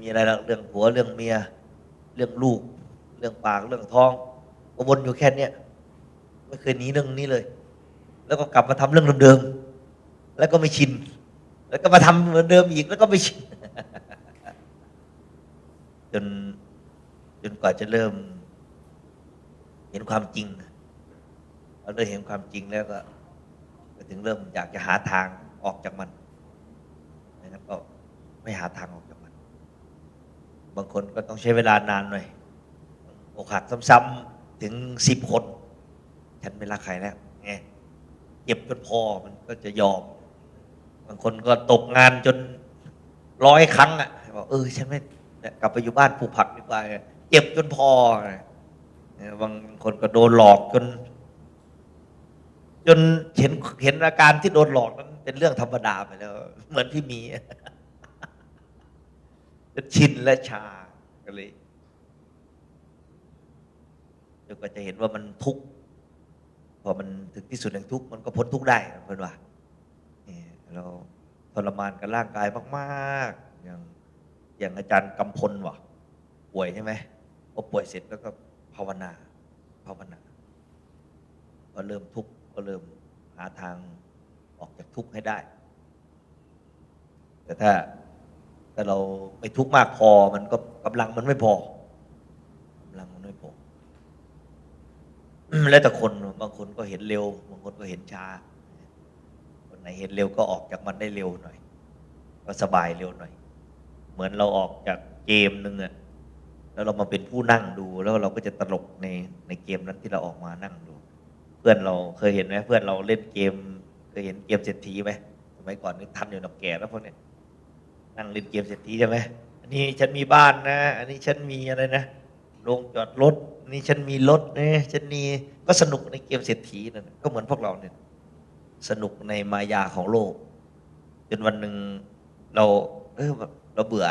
มีอะไรแล้วเรื่องผัวเรื่องเมีย เรื่องลูก เรื่องปากเรื่องท้องก็วนอยู่แค่เนี้ยไม่เคยหนีเรื่องนี้เลย แล้วก็กลับมาทำเรื่องเดิมๆแล้วก็ไม่ชิน แล้วก็มาทำเหมือนเดิมอีก แล้วก็ไม่ชินจนจนกว่าจะเริ่ม เห็นความจริงเราได้เห็นความจริงแล้วก็ถึงเริ่มอยากจะหาทางออกจากมันนะครับก็ไม่หาทางออกากมันบางคนก็ต้องใช้เวลานานหน่อยอกหักซ้ำๆถึงสิบคนฉันไม่รักใครแล้วไงเจ็บจนพอมันก็จะยอม บางคนก็ตกงานจนร้อยครั้งอะบอกเออฉันไม่กลับไปอยู่บ้านปลูกผักดีกว่าเจ็บจนพอบางคนก็โดนหลอกจน จนเห็นเห็นอาการที่โดนหลอกนั้นเป็นเรื่องธรรมดาไปแล้ว เหมือนพี่มี ชินและชาก็เลยจนกว่าจะเห็นว่ามันทุกข์พอมันถึงที่สุดแห่งทุกข์มันก็พ้นทุกข์ได้เพื่อนว่านี่เราทรมานกับร่างกายมากๆ อย่างอย่างอาจารย์กำพลวะป่วยใช่ไหมพอป่วยเสร็จแล้วก็ภาวนา ภาวนา ก็เริ่มทุกข์ก็เริ่มหาทางออกจากทุกข์ให้ได้ แต่ถ้า ถ้าเราไม่ทุกข์มากพอมันก็กำลังมันไม่พอกำลังมันไม่พอแล้วแต่คนบางคนก็เห็นเร็ว บางคนก็เห็นช้า คนไหนเห็นเร็วก็ออกจากมันได้เร็วหน่อย ก็สบายเร็วหน่อย เหมือนเราออกจากเกมหนึ่งอะแล้วเรามาเป็นผู้นั่งดูแล้วเราก็จะตลกในในเกมนั้นที่เราออกมานั่งดู เพื่อนเราเคยเห็นไหมเพื่อนเราเล่นเกม เคยเห็นเกมเศรษฐีไหมสมัยก่อนนี่ทันอยู่หนักแก่แล้วพวกเนี้ย นั่งเล่นเกมเศรษฐีใช่ไหมอันนี้ฉันมีบ้านนะ อันนี้ฉันมีอะไรนะโรงจอดรถอันนี้ฉันมีรถนะฉันมีก็สนุกในเกมเศรษฐีนั่นน่ะก็เหมือนพวกเราเนี่ยสนุกในมายาของโลก จนวันหนึ่งเรา เออเราเบื่อ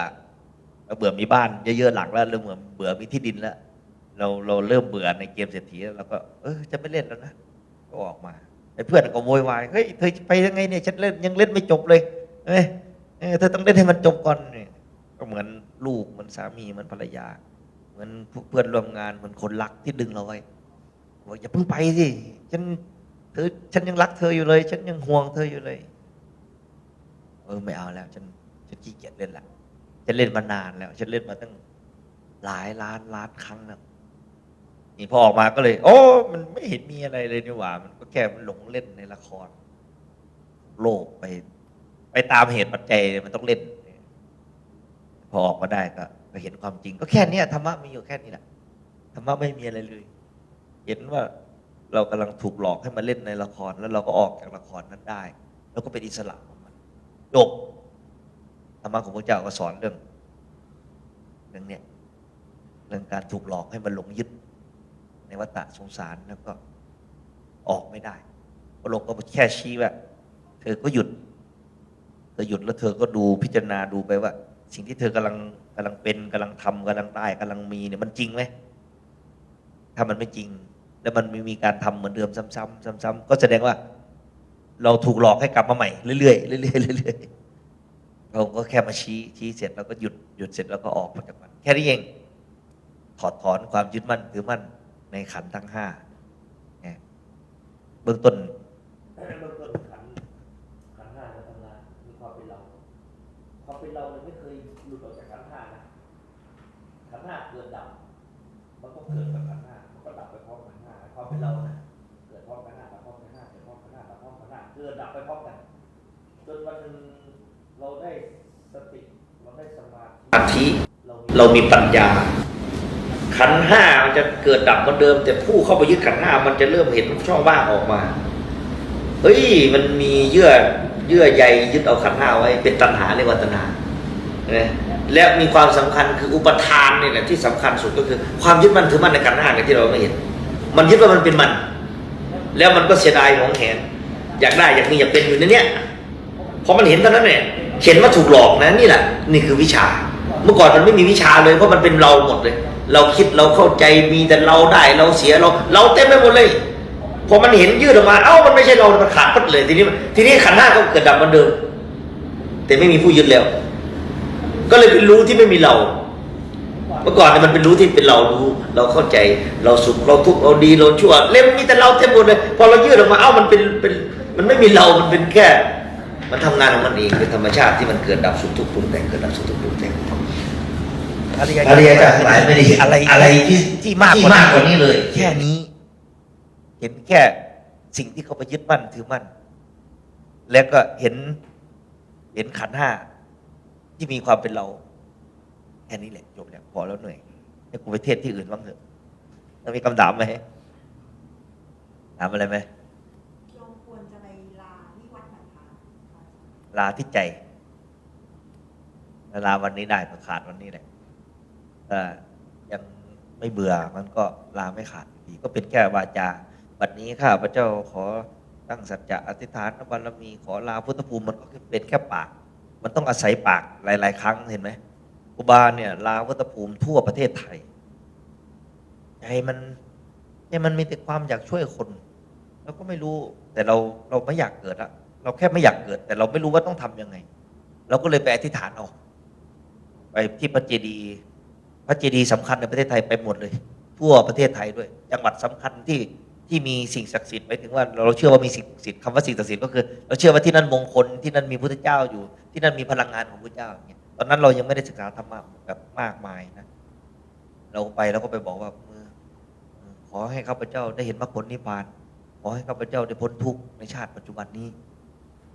เราเบื่อมีบ้านเยอะๆหลังแล้วเริ่มเหมือนเบื่อมีที่ดินแล้วเราเราเริ่มเบื่อในเกมเศรษฐีแล้วเราก็ เออจะไม่เล่นแล้วนะก็ออกมาไอ้เพื่อนก็โวยวายเฮ้ยเธอไปยังไงเนี่ยฉันเล่นยังเล่นไม่จบเลยเอ้ย เออเธอต้องเล่นให้มันจบก่อนเนี่ยก็เหมือนลูกเหมือนสามีเหมือนภรรยา เหมือนเพื่อนร่วมงานเหมือนคนรักที่ดึงเราไว้บอกอย่าเพิ่งไปสิฉันเธอฉันยังรักเธออยู่เลย ฉันยังห่วงเธออยู่เลย เออไม่เอาแล้ว ฉันฉันขี้เกียจเล่นละฉันเล่นมานานแล้ว ฉันเล่นมาตั้งหลายล้านล้านครั้งแล้วนี่พอออกมาก็เลย โอ้ มันไม่เห็นมีอะไรเลยนี่หว่า มันก็แค่มันหลงเล่นในละคร โลกไป ไปตามเหตุปัจจัยมันต้องเล่น พอออกมาได้ก็ก็เห็นความจริง ก็แค่นี้ธรรมะมีอยู่แค่นี้แหละธรรมะไม่มีอะไรเลย เห็นว่าเรากำลังถูกหลอกให้มาเล่นในละคร แล้วเราก็ออกจากละครนั้นได้ แล้วก็เป็นอิสระของมันจบธรรมะของพระเจ้าก็สอนเรื่องเรื่องเนี้ยเรื่องการถูกหลอกให้มันหลงยึด ในวัฏฏะสงสารแล้วก็ออกไม่ได้พระองค์ก็แค่ชี้ว่าเธอก็หยุด อหยุดแล้วเธอก็ดูพิจารณาดูไปว่า สิ่งที่เธอกำลังกำลังเป็นกำลังทำกำลังได้กำลังมีเนี่ยมันจริงไหมถ้ามันไม่จริง แล้วมันไม่มีการทำเหมือนเดิมซ้ำๆซ้ำๆก็แสดงว่า เราถูกหลอกให้กลับมาใหม่เรื่อยๆเรื่อยๆเรื่อยๆเราก็แค่มาชี้ชี้เสร็จแล้วก็หยุดหยุดเสร็จแล้วก็ออกมาจากมันแค่นี้เองถอดถอนความยึดมั่นถือมั่นในขันทั้งห้าเบื้องต้นเบื้องต้นธ์ห้าจะทำงานมีความเป็นเรา ความ เป็นเราเนี่ยไม่เคยหลุดออกจากขันธ์ห้านะขันธ์ห้าเกิดดับมันก็เกิดกับขันธ์ห้ามันก็ดับไปพร้อมขันธ์ห้าความเป็นเรานะเกิดพร้อมขันธ์ห้าดับพร้อมขันธ์ห้าเกิดพร้อมขันธ์ห้าดับพร้อมขันธ์ห้าเกิดดับไปพร้อมกันจนวันหนึ่งเราได้สติเราได้สมาธิเรามีปัญญา ขันห้ามันจะเกิดดับเหมือนเดิม แต่ผู้เข้าไปยึดขันห้ามันจะเริ่มเห็นช่องว่างออกมาเฮ้ยมันมีเยื่อ เยื่อใยยึดเอาขันธ์ห้าไว้เป็นตัณหาเรียกว่าตัณหาและมีความสำคัญคืออุปทานนี่แหละที่สำคัญสุดก็คือ ความยึดมั่นถือมั่นในขันธ์ห้าเนี่ยที่เราไม่เห็น มันยึดว่ามันเป็นมัน แล้วมันก็เสียดายหวงแหนอยากได้อยากมีอยากเป็นอยู่ในเนี้ยพอมันเห็นเท่านั้นเนี่ยเห็นว่าถูกหลอกนะนี่แหละนี่คือวิชา เมื่อก่อนมันไม่มีวิชาเลยเพราะมันเป็นเราหมดเลย เราคิดเราเข้าใจมีแต่เราได้เราเสียเรา เราเต็มไปหมดเลย พอมันเห็นยืดออกมา เอ้ามันไม่ใช่เรา มันขาดพัดเลย ทีนี้ ทีนี้ขันธ์ห้าก็เกิดดับเหมือนเดิม แต่ไม่มีผู้ยึดแล้ว ก็เลยเป็นรู้ที่ไม่มีเรา เมื่อก่อนเนี่ยมันเป็นรู้ที่เป็นเรารู้ เราเข้าใจ เราสุข เราทุกข์ เราดี เราชั่ว เล่มมีแต่เราเต็มหมดเลย พอเรายืดออกมา เอ้ามันเป็น เป็น มันไม่มีเรา มันเป็นแค่ มันทำงานของมันเอง เป็นธรรมชาติที่มันเกิดดับสุขทุกข์ปรุงแต่งเกิดดับสุขทุกข์ปรุงแต่งอริยอริยเจ้าทั้งหลายไม่ได้เห็นอะไรอะไรที่ที่มากที่มากกว่านี้เลย แค่นี้ เห็นแค่สิ่งที่เขาไปยึดมั่นถือมั่น แล้วก็เห็นเห็นขันธ์ห้าที่มีความเป็นเราแค่นี้แหละจบแล้วพอแล้วเหนื่อยให้กูไปเทศที่อื่นบ้างเถอะแล้วมีคำถามไหมถามอะไรไหมโยมควรจะไปลาที่วัดไหนคะลาที่ใจลาวันนี้ได้ก็ขาดวันนี้แหละถ้ายังไม่เบื่อมันก็ลาไม่ขาดอยู่ดีก็เป็นแค่วาจา บัดนี้ข้าพระเจ้าขอตั้งสัจจะอธิษฐานบารมีขอลาพุทธภูมิมันก็เป็นแค่ปาก มันต้องอาศัยปากหลาย ๆ ครั้งเห็นไหมครูบาเนี่ยลาพุทธภูมิทั่วประเทศไทยใจมันใจมันมีแต่ความอยากช่วยคนเราก็ไม่รู้แต่เราเราไม่อยากเกิดอะเราแค่ไม่อยากเกิด แต่เราไม่รู้ว่าต้องทำยังไง เราก็เลยไปอธิษฐานเอาไปที่พระเจดีย์พระเจดีย์สำคัญในประเทศไทยไปหมดเลย ทั่วประเทศไทยด้วย จังหวัดสำคัญที่ ที่มีสิ่งศักดิ์สิทธิ์หมายถึงว่าเราเชื่อว่ามีสิ่งศักดิ์สิทธิ์คำว่าสิ่งศักดิ์สิทธิ์ก็คือ เราเชื่อว่าที่นั่นมงคลที่นั่นมีพุทธเจ้าอยู่ ที่นั่นมีพลังงานของพุทธเจ้าอย่างเงี้ยตอนนั้นเรายังไม่ได้ศึกษาธรรมะแบบมากมายนะเราไปแล้วก็ไปบอกว่าขอให้ข้าพเจ้าได้เห็นมรรคผลนิพพาน ขอให้ข้าพเจ้าได้พ้นทุกข์ในชาติปัจจุบันนี้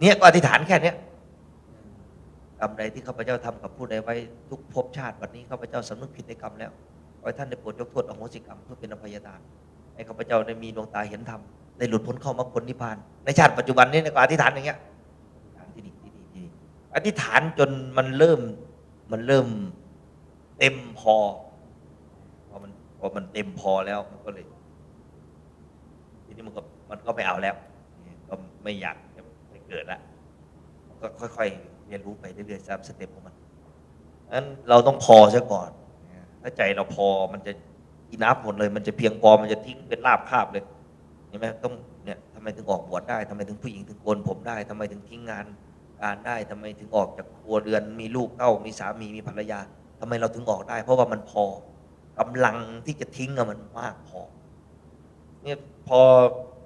เนี่ยก็อธิษฐานแค่เนี้ยกรรมใดที่ข้าพเจ้าทำกับผู้ใดไว้ทุกภพชาติวันนี้ข้าพเจ้าสำนึกผิดในกรรมแล้วขอให้ท่านได้โปรดยกโทษอโหสิกรรมเพื่อเป็นอภัยทาน ให้ข้าพเจ้าได้มีดวงตาเห็นธรรมได้หลุดพ้นเข้ามรรคผลนิพพาน ในชาติปัจจุบันนี้เนี่ยก็อธิษฐานอย่างเงี้ยอธิษฐานที่ดีที่ดีที่ดีอธิษฐานจนมันเริ่มมันเริ่มเต็มพอพอมันพอมันเต็มพอแล้วมันก็เลยทีนี้มันก็มันก็ไม่เอาแล้วก็ไม่อยากจะไปเกิดละก็ค่อยๆเรียนรู้ไปเรื่อยๆตามสเต็ปของมันนั้นเราต้องพอซะก่อนถ้าใจเราพอมันจะ กินน้ำหมดเลย มันจะเพียงพอมันจะทิ้งเป็นลาบคาบเลยเห็นไหมต้องเนี่ยทำไมถึงออกบวชได้ทำไมถึงผู้หญิงถึงโกนผมได้ทำไมถึงทิ้งงานการได้ทำไมถึงออกจากครัวเรือน มีลูกเต้ามีสามีมีภรรยาทำไมเราถึงออกได้ เพราะว่ามันพอกำลังที่จะทิ้งอะมันมากพอเนี่ยพอ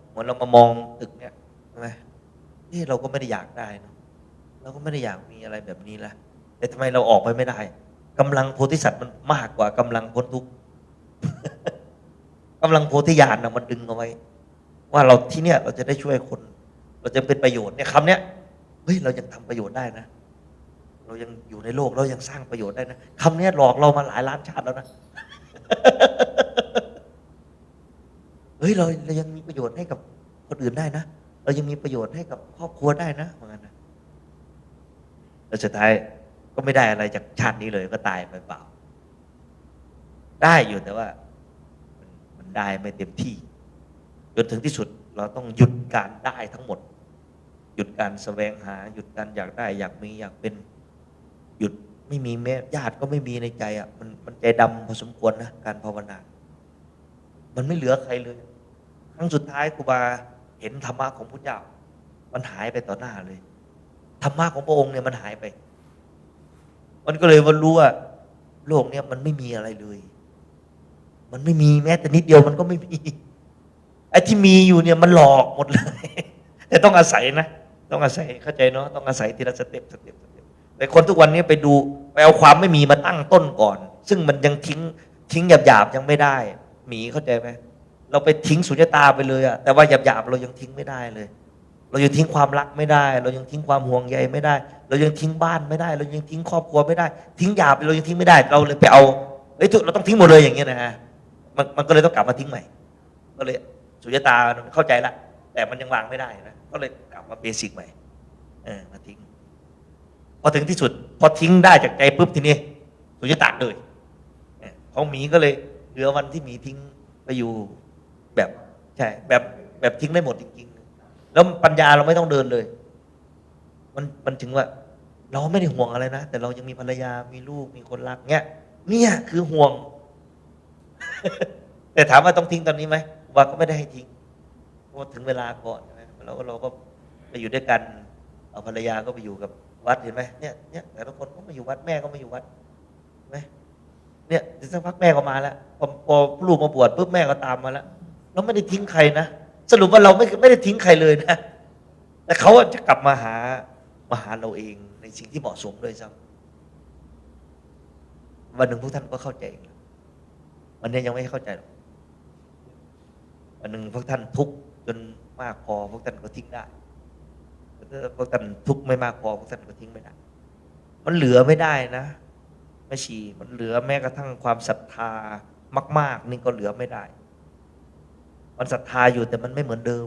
เหมือนเรามามองตึกเนี่ยใช่ไหมนี่เราก็ไม่ได้อยากได้เนะเราก็ไม่ได้อยากมีอะไรแบบนี้ละแต่ทำไมเราออกไปไม่ได้กำลังโพธิสัตว์มันมากกว่ากำลังพ้นทุกข์ กำลังโพธิญาณนะมันดึงเอาไว้ ว่าเราที่เนี่ย เราจะได้ช่วยคน เราจะเป็นประโยชน์เนี่ยคำเนี้ยเฮ้ยเรายังทำประโยชน์ได้นะ เรายังอยู่ในโลกเรายังสร้างประโยชน์ได้นะคำเนี้ยหลอกเรามาหลายล้านชาติแล้วนะเฮ้ยเราเรายังมีประโยชน์ให้กับคนอื่นได้นะเรายังมีประโยชน์ให้กับครอบครัวได้นะเหมือนกันนะแล้วสุดท้ายก็ไม่ได้อะไรจากชาตินี้เลยก็ตายไปเปล่า ได้อยู่แต่ว่ามันมันได้ไม่เต็มที่จนถึงที่สุดเราต้องหยุดการได้ทั้งหมด หยุดการแสวงหา หยุดการอยากได้ อยากมีอยากเป็น หยุดไม่มีแม้ญาติก็ไม่มีในใจอะมันมันใจดำพอสมควรนะการภาวนา มันไม่เหลือใครเลย ครั้งสุดท้ายครูบาเห็นธรรมะของพุทธเจ้า มันหายไปต่อหน้าเลยธรรมะของพระองค์เนี่ยมันหายไป มันก็เลยมันรู้ว่าโลกเนี่ยมันไม่มีอะไรเลย มันไม่มีแม้แต่นิดเดียวมันก็ไม่มีไอ้ที่มีอยู่เนี่ยมันหลอกหมดเลย แต่ต้องอาศัยนะ ต้องอาศัยเข้าใจเนาะต้องอาศัยทีละสเต็ปสเต็ปสเต็ปแต่คนทุกวันนี้ไปดูไปเอาความไม่มีมาตั้งต้นก่อน ซึ่งมันยังทิ้งทิ้งหยาบๆยังไม่ได้ หมีเข้าใจไหมเราไปทิ้งสุญญตาไปเลยอะแต่ว่าหยาบๆเรายังทิ้งไม่ได้เลย เรายังทิ้งความรักไม่ได้ เรายังทิ้งความห่วงใยไม่ได้ เรายังทิ้งบ้านไม่ได้ เรายังทิ้งครอบครัวไม่ได้ ทิ้งหยาบเรายังทิ้งไม่ได้ เราเลยไปเอาเฮ้ยเราต้องทิ้งหมดเลยอย่างเงี้ยนะฮะ มันมันก็เลยต้องกลับมาทิ้งใหม่ ก็เลยสุญญตาเข้าใจละแต่มันยังวางไม่ได้นะก็เลยกลับมาเบสิกใหม่เออมาทิ้ง พอถึงที่สุด พอทิ้งได้จากใจปุ๊บทีนี้สุญญตาเลยเออของหมีก็เลยเหลือวันที่หมีทิ้งไปอยู่แบบใช่แบบแบบทิ้งได้หมดจริงๆ แล้วปัญญาเราไม่ต้องเดินเลย มันมันถึงว่า เราไม่ได้ห่วงอะไรนะ แต่เรายังมีภรรยามีลูกมีคนรักเนี้ยเนี่ยคือห่วง แต่ถามว่าต้องทิ้งตอนนี้ไหมว่าก็ไม่ได้ให้ทิ้งเพราะว่าถึงเวลาก่อนใช่ไหมเราก็เราก็ไปอยู่ด้วยกันเอาภรรยาก็ไปอยู่กับวัดเห็นไหมเนี่ยเนี่ยแต่ละคนก็มาอยู่วัดแม่ก็มาอยู่วัดเห็นไหมเนี่ยเดี๋ยวสักพักแม่ก็มาแล้วพอพอลูกมาบวชปุ๊บแม่ก็ตามมาแล้วเราไม่ได้ทิ้งใครนะสรุปว่าเราไม่ไม่ได้ทิ้งใครเลยนะแต่เขาจะกลับมาหามาหาเราเองในสิ่งที่เหมาะสมด้วยซ้ำวันหนึ่งพวกท่านก็เข้าใจเอง วันนี้ยังไม่เข้าใจหรอกวันหนึ่งพวกท่านทุกข์จนมากพอพวกท่านก็ทิ้งได้ถ้าพวกท่านทุกข์ไม่มากพอพวกท่านก็ทิ้งไม่ได้ มันเหลือไม่ได้นะแม่ชีมันเหลือแม้กระทั่งความศรัทธามาก ๆ นี่ก็เหลือไม่ได้ มันศรัทธาอยู่แต่มันไม่เหมือนเดิม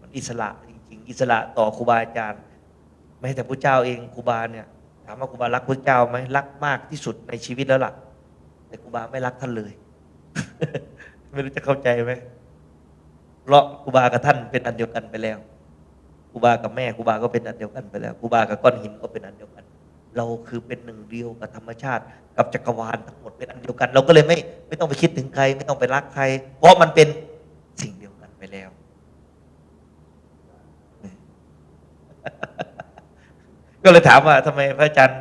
มันอิสระจริง ๆ อิสระต่อครูบาอาจารย์แม้แต่พระเจ้าเองครูบาเนี่ยถามว่าครูบารักพระเจ้าไหมรักมากที่สุดในชีวิตแล้วล่ะ แต่ครูบาไม่รักท่านเลย ไม่รู้จะเข้าใจไหมเพราะครูบากับท่านเป็นอันเดียวกันไปแล้วครูบากับแม่ครูบาก็เป็นอันเดียวกันไปแล้วครูบากับก้อนหินก็เป็นอันเดียวกัน เราคือเป็นหนึ่งเดียวกับธรรมชาติ กับจักรวาลทั้งหมดเป็นอันเดียวกัน เราก็เลยไม่ไม่ต้องไปคิดถึงใคร ไม่ต้องไปรักใคร เพราะมันเป็นสิ่งเดียวกันไปแล้ว ก็เลยถามว่าทำไมพระอาจารย์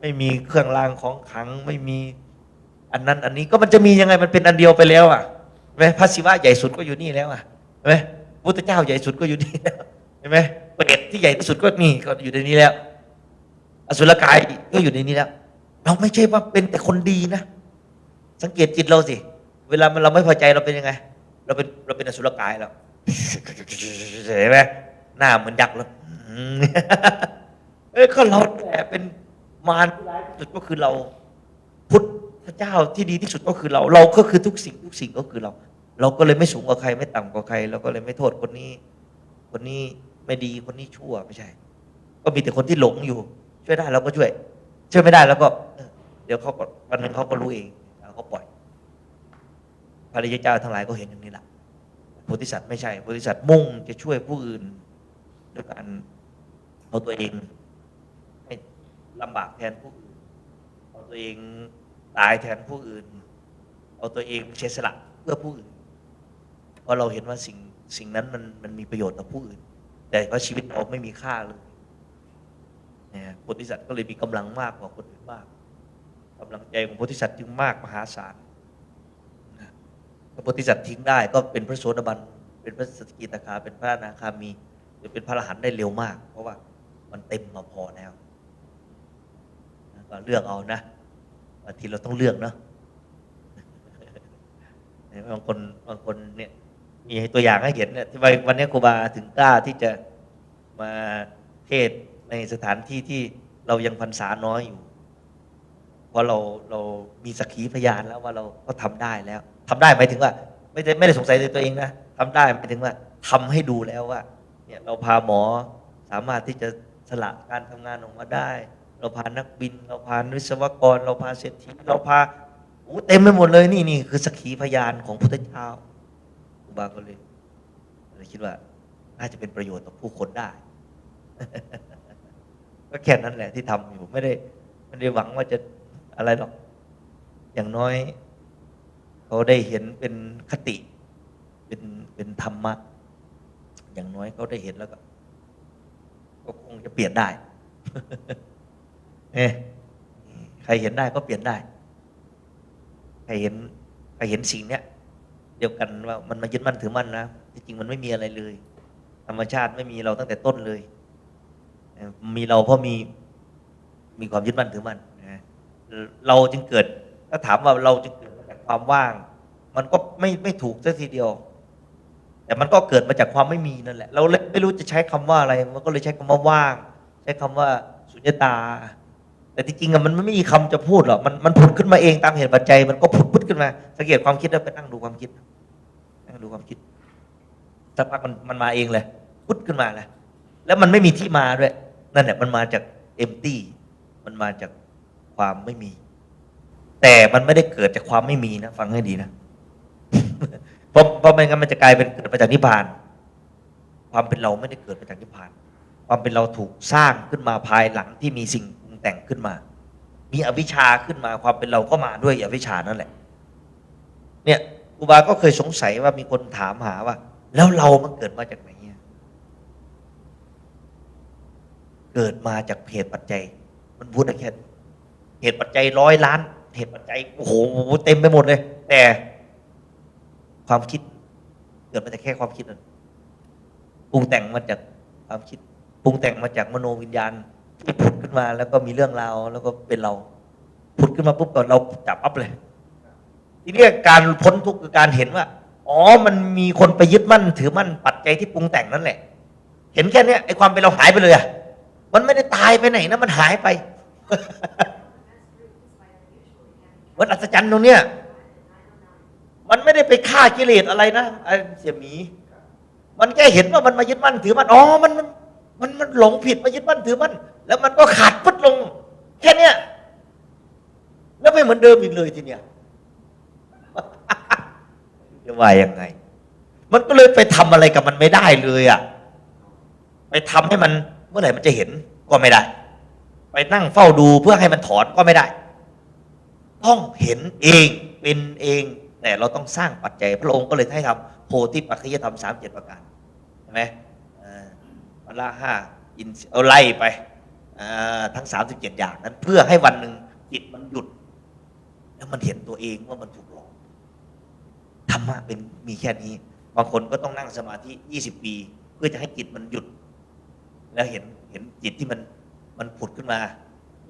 ไม่มีเครื่องรางของขังไม่มี อันนั้นอันนี้ก็มันจะมียังไงมันเป็นอันเดียวไปแล้วอะเห็นไหมพระศิวะใหญ่สุดก็อยู่นี่แล้วอะเห็นไหมพุทธเจ้าใหญ่สุดก็อยู่นี่แล้วเห็นไหมเปรตที่ใหญ่ที่สุดก็นี่ก็อยู่ในนี้แล้ว อสุรกายก็อยู่ในนี้แล้ว เราไม่ใช่ว่าเป็นแต่คนดีนะสังเกตจิตเราสิ เวลามันเราไม่พอใจเราเป็นยังไง เราเป็นเราเป็นอสุรกายแล้วเห็นไหมหน้าเหมือนยักษ์แล้วเอ้ยก็เราแหละเป็นมารสุดก็คือเราพุทธ เจ้าที่ดีที่สุดก็คือเรา เราก็คือทุกสิ่งทุกสิ่งก็คือเรา เราก็เลยไม่สูงกว่าใครไม่ต่ำกว่าใคร เราก็เลยไม่โทษคนนี้ คนนี้ไม่ดีคนนี้ชั่วไม่ใช่ ก็มีแต่คนที่หลงอยู่ ช่วยได้เราก็ช่วย ช่วยไม่ได้แล้วก็เออเดี๋ยวเขาก็วันหนึ่งเขาก็รู้เองเราก็ปล่อย พระริยเจ้าทั้งหลายก็เห็นอย่างนี้แหละโพธิสัตว์ไม่ใช่โพธิสัตว์มุ่งจะช่วยผู้อื่นด้วยการเอาตัวเองให้ลำบากแทนผู้อื่นเอาตัวเอง ตายแทนผู้อื่น เอาตัวเองเสียสละเพื่อผู้อื่น เพราะเราเห็นว่าสิ่งสิ่งนั้นมันมันมีประโยชน์ต่อผู้อื่น แต่ว่าชีวิตเราไม่มีค่าเลยเนี่ยโพธิสัตว์ก็เลยมีกำลังมากกว่าคนอื่นมากกำลังใจของโพธิสัตว์จึงมากมหาศาลนะถ้าโพธิสัตว์ทิ้งได้ก็เป็นพระโสดาบันเป็นพระสกิตาคาเป็นพระนาคามีหรือเป็นพระอรหันต์ได้เร็วมาก เพราะว่ามันเต็มมาพอแล้วก็เลือกเอานะ บางทีเราต้องเลือกเนาะบางคนบางคนเนี่ยมีตัวอย่างให้เห็นเนี่ยวันวันนี้ครูบาถึงกล้าที่จะมาเทศในสถานที่ที่เรายังพรรษาน้อยอยู่ เพราะเราเรามีสักขีพยานแล้วว่าเราก็ทำได้แล้วทำได้หมายถึงว่า ไม่ได้ไม่ได้สงสัยในตัวเองนะทำได้หมายถึงว่าทำให้ดูแล้วว่า เนี่ยเราพาหมอสามารถที่จะสละการทำงานออกมาได้ เราพานักบิน เราพาวิศวกร เราพาเศรษฐีเราพาโอ้เต็มไปหมดเลยนี่นี่คือสักขีพยานของพุทธเจ้าครูบาก็เลยเลยคิดว่า น่าจะเป็นประโยชน์ต่อผู้คนได้ ก็แค่นั้นแหละที่ทำอยู่ไม่ได้ไม่ได้หวังว่าจะอะไรหรอก อย่างน้อยเขาได้เห็นเป็นคติ เป็นเป็นธรรมะ อย่างน้อยเขาได้เห็นแล้วก็ ก็คงจะเปลี่ยนได้ เอ๊ะใครเห็นได้ก็เปลี่ยนได้ ใครเห็นใครเห็นสิ่งเนี้ยเดียวกันว่ามันมายึดมั่นถือมั่นนะจริงมันไม่มีอะไรเลย ธรรมชาติไม่มีเราตั้งแต่ต้นเลย มีเราเพราะมีมีความยึดมั่นถือมั่นนะเราจึงเกิด ถ้าถามว่าเราจึงเกิดมาจากความว่าง มันก็ไม่ไม่ถูกสักทีเดียว แต่มันก็เกิดมาจากความไม่มีนั่นแหละ เราไม่รู้จะใช้คำว่าอะไร มันก็เลยใช้คำว่าว่าง ใช้คำว่าสุญญตา แต่ที่จริงอะมันไม่มีคำจะพูดหรอกมันมันผุดขึ้นมาเองตามเหตุปัจจัย มันก็ผุดพุดขึ้นมาสังเกตความคิดแล้วไปนั่งดูความคิดนั่งดูความคิดสักพักมันมันมาเองเลยพุดขึ้นมาเลยแล้วมันไม่มีที่มาด้วยนั่นแหละมันมาจากเอมตี้มันมาจากความไม่มี แต่มันไม่ได้เกิดจากความไม่มีนะฟังให้ดีนะเพราะเพราะไม่งั้นมันจะกลายเป็นเกิดมาจากนิพพาน ความเป็นเราไม่ได้เกิดมาจากนิพพาน ความเป็นเราถูกสร้างขึ้นมาภายหลังที่มีสิ่ง แต่งขึ้นมา มีอวิชชาขึ้นมาความเป็นเราก็มาด้วยอวิชชานั่นแหละ เนี่ยครูบาก็เคยสงสัยว่ามีคนถามหาว่า แล้วเรามันเกิดมาจากไหนเกิดมาจากเหตุปัจจัย มันพูดได้แค่เหตุปัจจัยร้อยล้านเหตุปัจจัยโอ้โหเต็มไปหมดเลย แต่ความคิด เกิดมาจากแค่ความคิดนั่นปรุงแต่งมาจากความคิดปรุงแต่งมาจากมโนวิญญาณ ผุดขึ้นมาแล้วก็มีเรื่องราวแล้วก็เป็นเราผุดขึ้นมาปุ๊บก็เราจับปั๊บเลย ทีนี้การพ้นทุกข์คือการเห็นว่า อ๋อมันมีคนไปยึดมั่น ถือมั่นปัจจัยที่ปรุงแต่งนั่นแหละ เห็นแค่เนี้ยไอ้ความเป็นเราหายไปเลยอะมันไม่ได้ตายไปไหนนะมันหายไปมันอัศจรรย์ตรงเนี้ยมันไม่ได้ไปฆ่ากิเลสอะไรนะไอ้เสี่ยหมี มันแค่เห็นว่ามันมายึดมั่นถือมั่นอ๋อมัน มันมันหลงผิดมายึดมั่นถือมั่นแล้วมันก็ขาดพุดลง แค่เนี้ยแล้วไม่เหมือนเดิมอีกเลยทีเนี้ยจะว่ายังไง มันก็เลยไปทำอะไรกับมันไม่ได้เลยอะไปทำให้มันเมื่อไหร่มันจะเห็นก็ไม่ได้ ไปนั่งเฝ้าดูเพื่อให้มันถอนก็ไม่ได้ ต้องเห็นเองเป็นเอง แต่เราต้องสร้างปัจจัยพระองค์ก็เลยให้ทำโพธิปัจจยธรรมสามเจ็ดประการใช่ไหม ละห้าอินเอาไล่ไปทั้งสามสิบเจ็ดอย่างนั้น เพื่อให้วันหนึ่งจิตมันหยุด แล้วมันเห็นตัวเองว่ามันถูกหลอกธรรมะเป็นมีแค่นี้ บางคนก็ต้องนั่งสมาธิยี่สิบปี เพื่อจะให้จิตมันหยุด แล้วเห็นเห็นจิตที่มันมันผุดขึ้นมา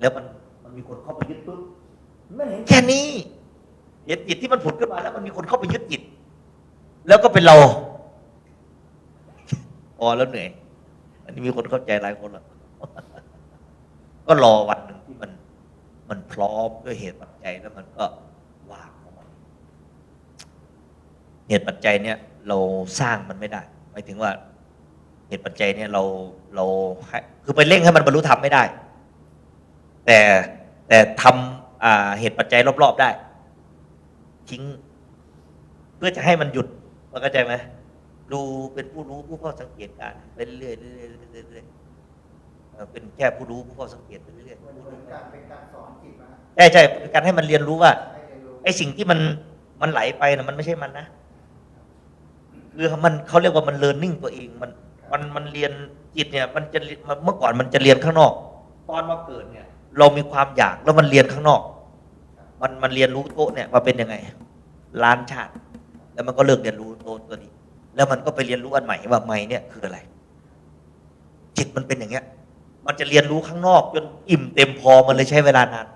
แล้วมันมันมีคนเข้าไปยึดปุ๊บมันเห็นแค่นี้ เห็นจิตที่มันผุดขึ้นมา แล้วมันมีคนเข้าไปยึดจิต แล้วก็เป็นเราพอแล้วเหนื่อย อันนี้มีคนเข้าใจหลายคนแล้วก็รอวันหนึ่งที่มัน มันพร้อมด้วยเหตุปัจจัยแล้วมันก็วางของมันเหตุปัจจัยเนี่ย เราสร้างมันไม่ได้หมายถึงว่า เหตุปัจจัยเนี่ยเราเราให้คือไปเร่งให้มันบรรลุธรรมไม่ได้ แต่แต่ทำอ่าเหตุปัจจัยรอบๆได้ ทิ้ง เพื่อจะให้มันหยุดเข้าใจไหม ดูเป็นผู้รู้ผู้เฝ้าสังเกตการณ์ไปเรื่อยๆเรื่อยๆเรื่อยๆเรื่อยๆเอ่อเป็นแค่ผู้รู้ผู้เฝ้าสังเกตไปเรื่อยๆมันเหมือนการเป็นการสอนจิตนะใช่ใช่เป็นการให้มันเรียนรู้ว่าให้เรียนรู้ไอ้สิ่งที่มันมันไหลไปนะมันไม่ใช่มันนะคือมันเขาเรียกว่ามันเรียนนิ่งตัวเองมันมันมันเรียนจิตเนี่ย มันจะมันเมื่อก่อนมันจะเรียนข้างนอก ตอนมาเกิดเนี่ย เรามีความอยากแล้วมันเรียนข้างนอก มันมันเรียนรู้โต๊ะเนี่ยว่าเป็นยังไงล้านชาติ แล้วมันก็เลิกเรียนรู้โต๊ะตัวนี้ แล้วมันก็ไปเรียนรู้อันใหม่ว่าใหม่เนี่ยคืออะไร จิตมันเป็นอย่างเงี้ย มันจะเรียนรู้ข้างนอกจนอิ่มเต็มพอมันเลยใช้เวลานาน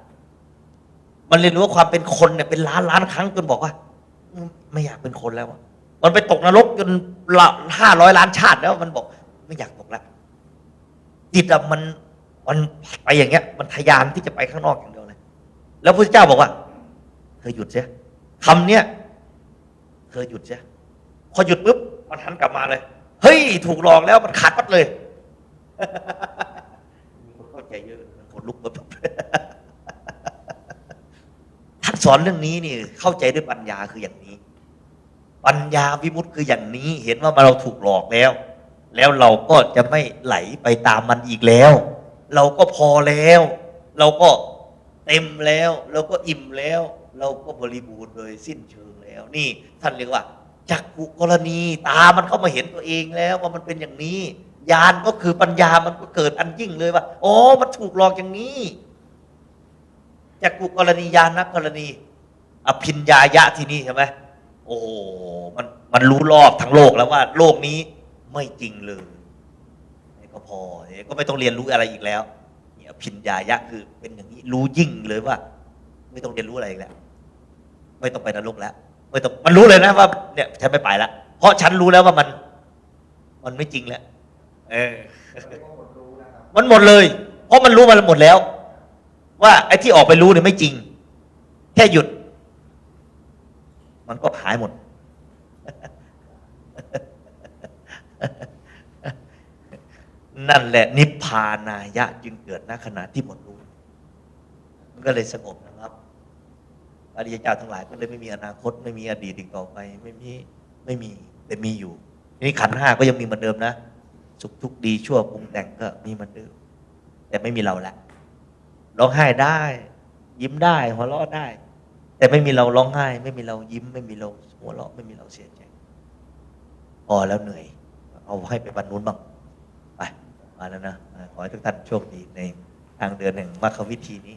มันเรียนรู้ว่าความเป็นคนเนี่ยเป็นล้านล้านครั้งจนบอกว่าไม่อยากเป็นคนแล้วมันไปตกนรกจนละห้าร้อยล้านชาติแล้ว มันบอก ไม่อยากตกแล้วจิตอะมันมันไปอย่างเงี้ย มันทยานที่จะไปข้างนอกอย่างเดียวเลยแล้วพระเจ้าบอกว่า เธอหยุดเสียคำเนี้ยเธอหยุดเสีย พอหยุดปุ๊บมันหันกลับมาเลย เฮ้ย ถูกหลอกแล้วมันขาดปัดเลยมีคนเข้าใจเยอะคนลุกแบบท่านสอนเรื่องนี้นี่เข้าใจด้วยปัญญาคืออย่างนี้ ปัญญาวิมุตติคืออย่างนี้ เห็นว่าเราถูกหลอกแล้ว แล้วเราก็จะไม่ไหลไปตามมันอีกแล้ว เราก็พอแล้ว เราก็เต็มแล้ว เราก็อิ่มแล้ว เราก็บริบูรณ์โดยสิ้นเชิงแล้ว นี่ท่านเรียกว่า จักกุกรณีตามันเข้ามาเห็นตัวเองแล้วว่ามันเป็นอย่างนี้ญาณก็คือปัญญามันก็เกิดอันยิ่งเลยว่าอ๋อมันถูกหลอกอย่างนี้จากกุกรณียานักกรณี อภินญายะที่นี่ใช่ไหมโอ้มันมันรู้รอบทั้งโลกแล้วว่า โลกนี้ไม่จริงเลยก็พอนี่ก็ไม่ต้องเรียนรู้อะไรอีกแล้วนี่อภินญายะคือเป็นอย่างนี้รู้ยิ่งเลยว่า ไม่ต้องเรียนรู้อะไรอีกแล้ว ไม่ต้องไปนรกแล้ว ไม่ต้องมันรู้เลยนะว่าเนี่ยฉันไม่ไปแล้วเพราะฉันรู้แล้วว่ามัน มันไม่จริงแล้วเออเรียกว่าหมดรู้นะครับมันหมดเลย เพราะมันรู้มาหมดแล้ว ว่าไอ้ที่ออกไปรู้เนี่ยไม่จริง แค่หยุด มันก็หายหมด นั่นแหละ นิพพานายะ จึงเกิดณขณะที่หมดรู้ มันก็เลยสงบนะครับ อริยเจ้าทั้งหลายก็เลยไม่มีอนาคต ไม่มีอดีตอีกต่อไป ไม่มีไม่มีแต่มีอยู่ทีนี้ขันห้าก็ยังมีเหมือนเดิมนะ สุขทุกข์ดีชั่วปรุงแต่งก็มีเหมือนเดิม แต่ไม่มีเราละร้องไห้ได้ ยิ้มได้หัวเราะได้ แต่ไม่มีเราร้องไห้ ไม่มีเรายิ้ม ไม่มีเราหัวเราะไม่มีเราเสียใจพอแล้วเหนื่อย เอาให้ไปบรรนุนบ้างไปมาแล้วนะขอให้ทุกท่านโชคดีในทางเดินแห่งมรรควิธีนี้